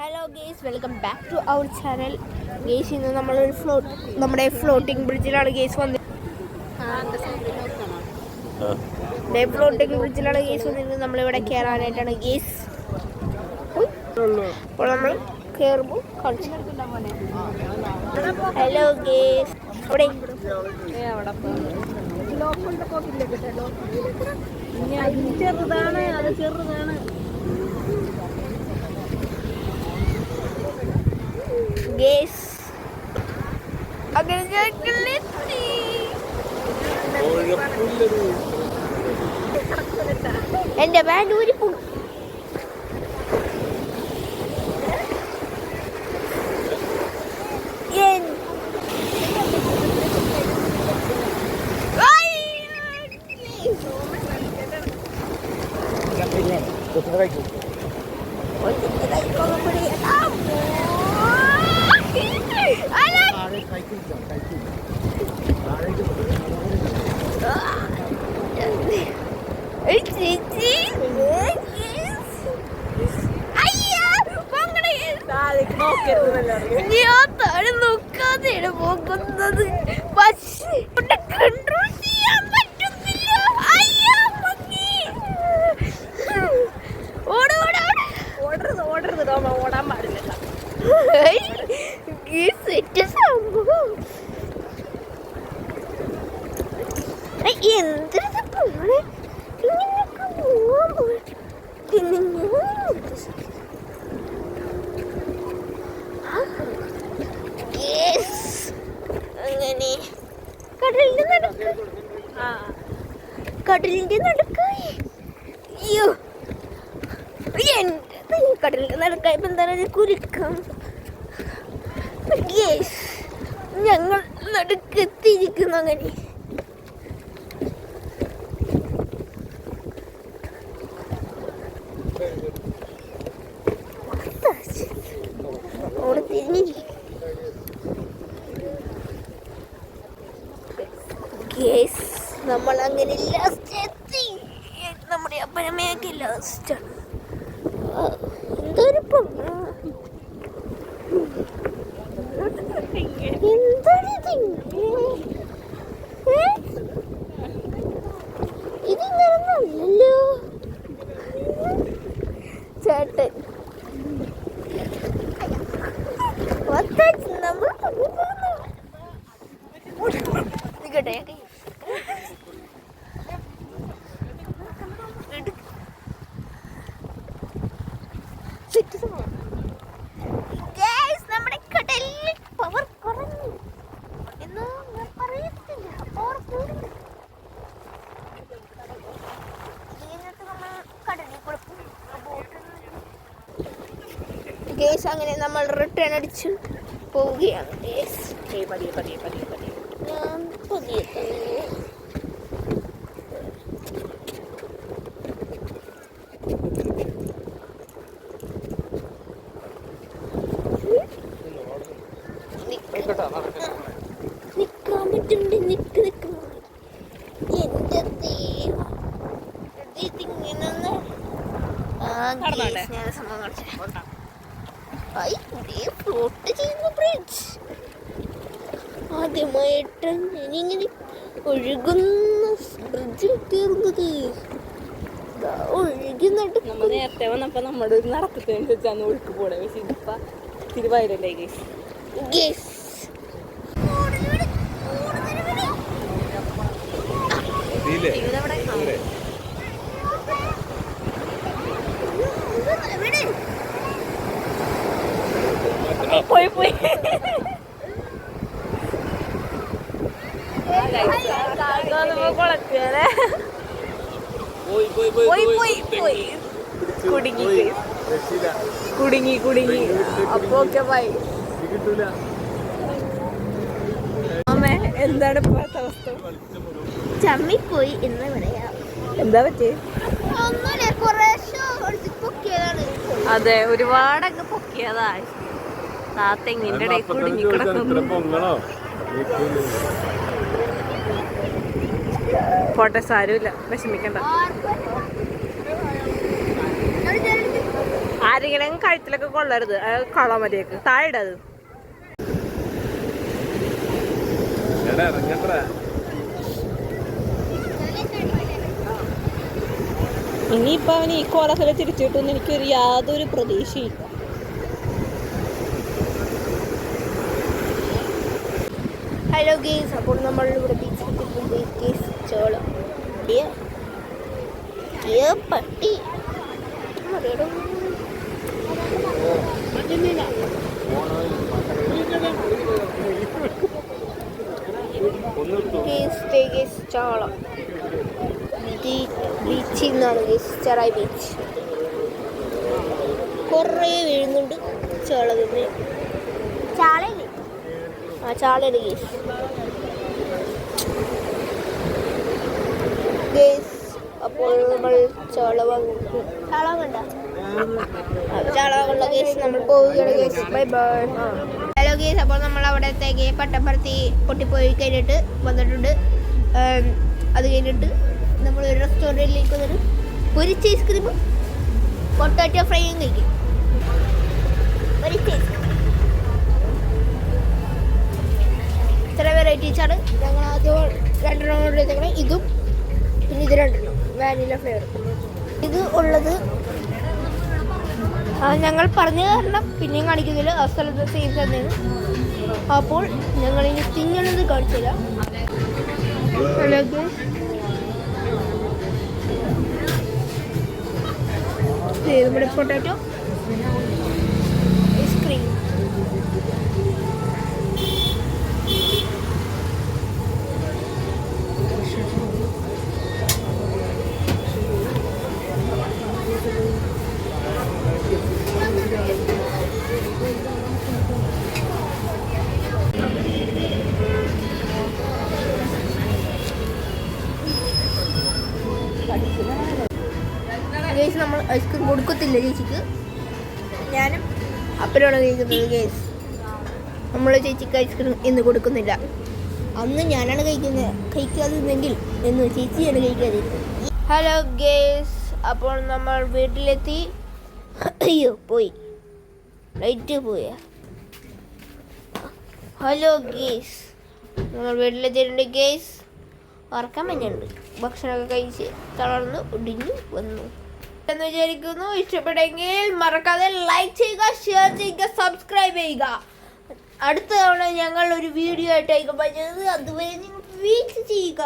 Hello guys welcome back to our channel guys ഇന്ന് നമ്മളൊരു float നമ്മുടെ ഫ്ലോട്ടിംഗ് ബ്രിഡ്ജിലാണ് ഗേസ് വന്നത്. ഫ്ലോട്ടിംഗ് ബ്രിഡ്ജിലാണ് ഗേസ് വന്നിരുന്നത്. നമ്മളിവിടെ കയറാനായിട്ടാണ് ഗേസ് അപ്പോൾ നമ്മൾ കയറുമ്പോൾ കാണിച്ചു ഹലോ ഗേസ് ഇവിടെ ചെറുതാണ് അത് ചെറുതാണ്. ഗേസ് അങ്ങനെ ഞങ്ങളെത്തി എന്റെ ബാൻഡ് ഊരി ഞാൻ താഴെ നോക്കാതെയാണ് പോകുന്നത്. പക്ഷേ കൺട്രോൾ ചെയ്യാൻ പറ്റുന്നില്ല. ഓടരുത് ഓടരുത്. ഓടാൻ പാടില്ല ഈ സെറ്റ് സംഭവം ഏയ്, എന്തിനാ പോണെ ഇങ്ങനെയൊക്കെ പോവാൻ പോയി പിന്നെ ഞാൻ Yes. അങ്ങനെ കടലിന്റെ നടുക്ക് ആ കടലിന്റെ നടുക്കായി. അയ്യോ. എന്റെ കടലിന്റെ നടുക്കായപ്പോ എന്താണ് കുരുക്കം. Yes. ഞങ്ങൾ നടുക്കെത്തിയിരിക്കുന്നു അങ്ങനെ. അവിടെ തിരിഞ്ഞിരിക്കും യെസ് നമ്മൾ അങ്ങനെ ലാസ്റ്റ് എത്തി. നമ്മുടെ അപ്പനമ്മയൊക്കെ ലാസ്റ്റ് ആണ് എന്തൊരു ഗേസ് അങ്ങനെ നമ്മൾ റിട്ടേൺ അടിച്ച്. പോവുകയാണ് ഗേസ് പതിയെ പതിയെ പതിയെ പതിയെ. ഞാൻ പതിയെ നിക്കാൻ ഐ ഇതേ ഫ്ലോട്ട് ചെയ്യുന്ന ബ്രിഡ്ജ് ആദ്യമായിട്ട് ഞാനിങ്ങനെ ഒഴുകുന്ന ബ്രിഡ്ജ് കയറുന്നത്. ദാ ഒഴുകി നടക്കും നമ്മ നേരത്തെ വന്നപ്പോ നമ്മുടെ ഒരു നടക്കത്തിനനുസരിച്ചാണ് ഒഴുക്ക് പോണേ പക്ഷെ ഇതിപ്പ തിരുവായിരല്ലേ ഗേസ് ഗേസ് ഇവിടെ പോയി പോയി. പോയി പോയി കുടുങ്ങി. കുടുങ്ങി കുടുങ്ങി. അപ്പൊ ഓക്കെ ബൈ അമ്മേ എന്താണ് ഇപ്പോഴത്തെ അവസ്ഥ? ചമ്മിപ്പോയി എന്ന് പറയാം എന്താ പറ്റി അതെ ഒരുപാടങ്ങ് പൊക്കിയതാ. ആ തെങ്ങിന്റെ ഇടയിൽ പോട്ടെ സാരമില്ല. വിഷമിക്കണ്ട. ആരെങ്കിലും കഴുത്തിലൊക്കെ കൊള്ളരുത്. കൊള്ളാൻ മതിയൊക്കെ. താഴെടത് ഇനിയിപ്പോ അവന് ഈ കോലത്തിൽ തിരിച്ചു കിട്ടുമെന്ന് എനിക്കൊരു യാതൊരു പ്രതീക്ഷയില്ല. ഹലോ ഗേസ് അപ്പോൾ നമ്മൾ ഇവിടെ ബീച്ചിൽ കേസ് ചോളം. പട്ടി. ചോളം. ബീച്ചിൽ നിന്നാണ് ചെറായി ബീച്ച്. കുറേ വീഴുന്നുണ്ട്. ആ ഗേസ് കേസ് അപ്പോൾ നമ്മൾ ചാള വാങ്ങും ചാള വേണ്ട ചാള വാങ്ങുള്ള കേസ് നമ്മൾ പോവുകയാണ് guys bye bye hello guys അപ്പോൾ നമ്മൾ അവിടത്തേക്ക് പട്ടപ്പുറത്തി പൊട്ടിപ്പോയി കഴിഞ്ഞിട്ട് വന്നിട്ടുണ്ട്. അത് കഴിഞ്ഞിട്ട് നമ്മൾ ഒരു റെസ്റ്റോറന്റിലേക്ക് വന്നിട്ട് പൊരിച്ച ഐസ്ക്രീമും പൊട്ടാറ്റോ ഫ്രൈയും കഴിക്കും പൊരിച്ച ഐസ്ക്രീം ഇത്ര വെറൈറ്റീസ് ആണ് ഞങ്ങൾ ആദ്യം ചെയ്തേക്കണം ഇതും പിന്നെ ഇത് രണ്ടെണ്ണം വാനില ഫ്ലേവർ ഇത് ഉള്ളത് ഞങ്ങൾ പറഞ്ഞു തരണം പിന്നെയും കാണിക്കുന്നില്ല. ആ സ്ഥലത്ത് സെയിം തന്നെയാണ് അപ്പോൾ ഞങ്ങൾ ഇനി തിന്നണത് കാണിച്ചില്ല നമ്മുടെ പൊട്ടാറ്റോ. കൊടുക്കത്തില്ല ചേച്ചിക്ക്. ഞാനും അപ്പനാണ് കഴിക്കുന്നത് ഗേസ് നമ്മൾ ചേച്ചിക്ക് ഐസ്ക്രീം ഇന്ന് കൊടുക്കുന്നില്ല. അന്ന് ഞാനാണ് കഴിക്കുന്നത് കഴിക്കാതിരുന്നെങ്കിൽ എന്ന് ചേച്ചിയാണ് കഴിക്കാതിരുന്നത് ഹലോ ഗേസ് അപ്പോൾ നമ്മൾ വീട്ടിലെത്തി. അയ്യോ പോയി. ലൈറ്റ് പോയ. ഹലോ ഗേസ് നമ്മൾ വീട്ടിലെത്തിയിട്ടുണ്ട് ഗേസ് ഉറക്കാൻ മഞ്ഞുണ്ട് ഭക്ഷണമൊക്കെ കഴിച്ച് തളർന്ന് ഒടിഞ്ഞു വന്നു. എന്ന് വിചാരിക്കുന്നു. ഇഷ്ടപ്പെട്ടെങ്കിൽ മറക്കാതെ ലൈക്ക് ചെയ്യുക ഷെയർ ചെയ്യുക സബ്സ്ക്രൈബ് ചെയ്യുക. അടുത്ത തവണ ഞങ്ങൾ ഒരു വീഡിയോ ആയിട്ടായിരിക്കും പറഞ്ഞത് അതുവരെ നിങ്ങൾ വീക്ക് ചെയ്യുക.